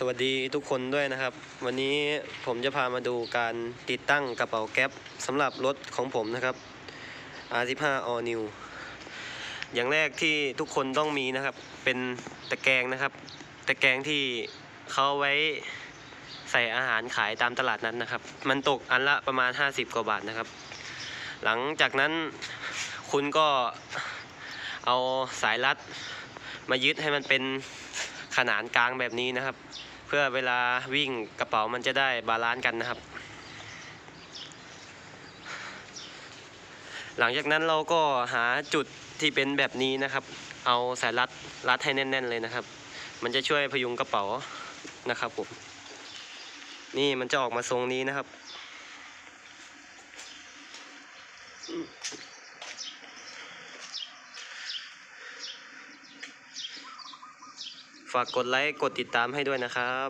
สวัสดีทุกคนด้วยนะครับ วันนี้ผมจะพามาดูการติดตั้งกระเป๋าแก๊ปสำหรับรถของผมนะครับ R15 All New อย่างแรกที่ทุกคนต้องมีนะครับ เป็นตะแกรงนะครับ ตะแกรงที่เขาไว้ใส่อาหารขายตามตลาดนั้นนะครับ มันตกอันละประมาณ 50 กว่าบาทนะครับ หลังจากนั้นคุณก็เอาสายรัดมายึดให้มันเป็น ขนานกลางแบบนี้นะครับ เพื่อเวลาวิ่งกระเป๋ามันจะได้บาลานซ์กันนะครับ หลังจากนั้นเราก็หาจุดที่เป็นแบบนี้นะครับ เอาสายรัดรัดให้แน่น ๆ เลยนะครับ มันจะช่วยพยุงกระเป๋านะครับผมนี่มันจะออกมาทรงนี้นะครับ ฝากกดไลค์ กดติดตามให้ด้วยนะครับ